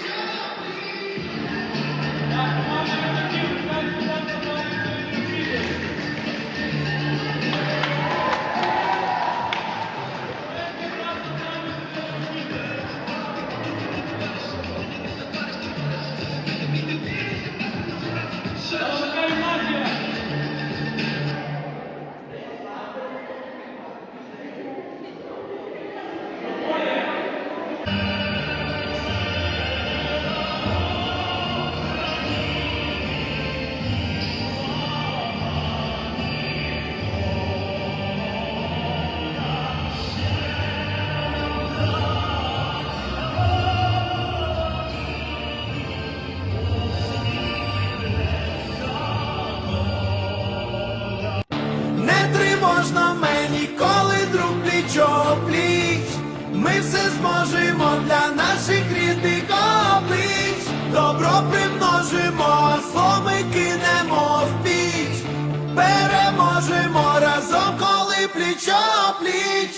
Jesus. so please.